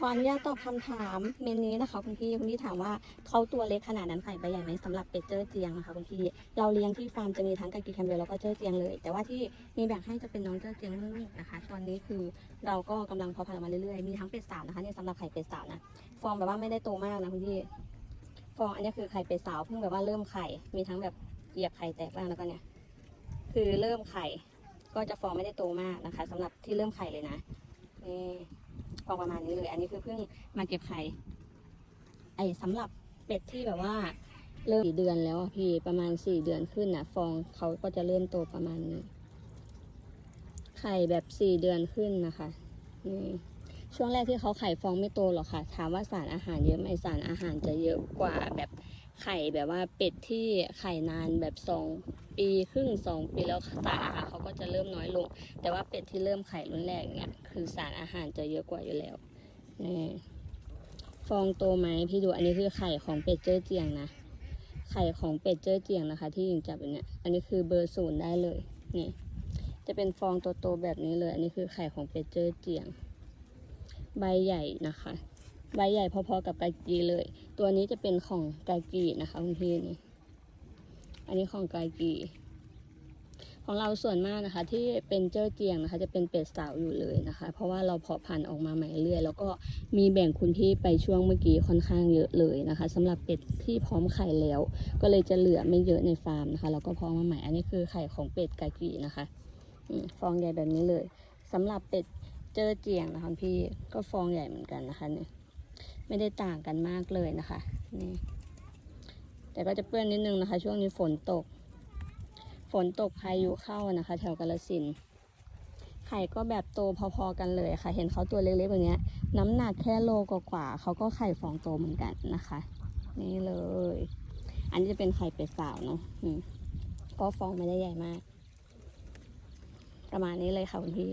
ขออนุญาตตอบคำถามเมนนี้นะคะคุณพี่คุณพี่ถามว่าเขาตัวเล็กขนาดนั้นไข่ใบใหญ่ไหมสำหรับเป็ดเจอเจียงนะคะคุณพี่เราเลี้ยงที่ฟาร์มจะมีทั้งกากีแคมเบลแล้วก็เจอเจียงเลย แต่ว่าที่มีแบ่งให้จะเป็นน้องเจอเจียงลูกนะคะ ตอนนี้คือเราก็กำลังพาะพันธุ์มาเรื่อยๆมีทั้งเป็ดสาวนะคะเนี่ยสำหรับไข่เป็ดสาวนะฟองแบบว่าไม่ได้โตมากนะคุณพี่ฟองอันนี้คือไข่เป็ดสาวเพิ่งแบบว่าเริ่มไข่มีทั้งแบบเหยียบไข่แตกบ้างแล้วก็เนี่ยคือเริ่มไข่ก็จะฟองไม่ได้โตมากนะคะสำหรับที่เริ่มไข่เลยนะนี่ ฟองประมาณนี้เลย อันนี้คือเพิ่งมาเก็บไข่ ไอ้สำหรับเป็ดที่แบบว่าเริ่มสี่เดือนแล้วอะพี่ประมาณสี่เดือนขึ้นนะฟองเขาก็จะเริ่มโตประมาณนี้ ไข่แบบสี่เดือนขึ้นนะคะนี่ช่วงแรกที่เขาไข่ฟองไม่โตหรอกค่ะ ถามว่าสารอาหารเยอะไหมสารอาหารจะเยอะกว่าแบบ ไข่แบบว่าเป็ดที่ไข่นานแบบสองปีครึ่งสองปีแล้วสารอาหารเขาก็จะเริ่มน้อยลง แต่ว่าเป็ดที่เริ่มไข่รุ่นแรกเนี่ยคือสารอาหารจะเยอะกว่าอยู่แล้วนี่ฟองโตไหมพี่ดูอันนี้คือไข่ของเป็ดเจ้อเจียงนะ ไข่ของเป็ดเจ้อเจียงนะคะ ที่ยิงจับอยู่เนี่ยอันนี้คือเบอร์ศูนย์ได้เลยนี่จะเป็นฟองโตๆแบบนี้เลย อันนี้คือไข่ของเป็ดเจ้อเจียง ใบใหญ่นะคะ ใบใหญ่พอๆกับกากีเลย ตัวนี้จะเป็นของกากีนะคะคุณพี่นี่ อันนี้ของกากีของเราส่วนมากนะคะ ที่เป็นเจ้อเจียงนะคะ จะเป็นเป็ดสาวอยู่เลยนะคะ เพราะว่าเราเพาะพันธุ์ออกมาใหม่เรื่อยแล้วก็มีแบ่งคุณพี่ไปช่วงเมื่อกี้ค่อนข้างเยอะเลยนะคะสำหรับเป็ดที่พร้อมไข่แล้ว ก็เลยจะเหลือไม่เยอะในฟาร์มนะคะแล้วก็เพาะมาใหม่อันนี้คือไข่ของเป็ดกากีนะคะฟองใหญ่แบบนี้เลยสำหรับเป็ดเจ้อเจียงนะคะพี่ก็ฟองใหญ่เหมือนกันนะคะเนี่ย ไม่ได้ต่างกันมากเลยนะคะนี่แต่ก็จะเปื้อนนิดนึงนะคะ ช่วงนี้ฝนตก ฝนตกพายุเข้านะคะ แถวกาลสินไข่ก็แบบโตพอๆกันเลยค่ะ เห็นเขาตัวเล็กๆแบบนี้น้ำหนักแค่โลกว่าๆเขาก็ไข่ฟองโตเหมือนกันนะคะ นี่เลย อันนี้จะเป็นไข่เป็ดสาวเนาะก็ฟองไม่ได้ใหญ่มาก ประมาณนี้เลยค่ะคุณพี่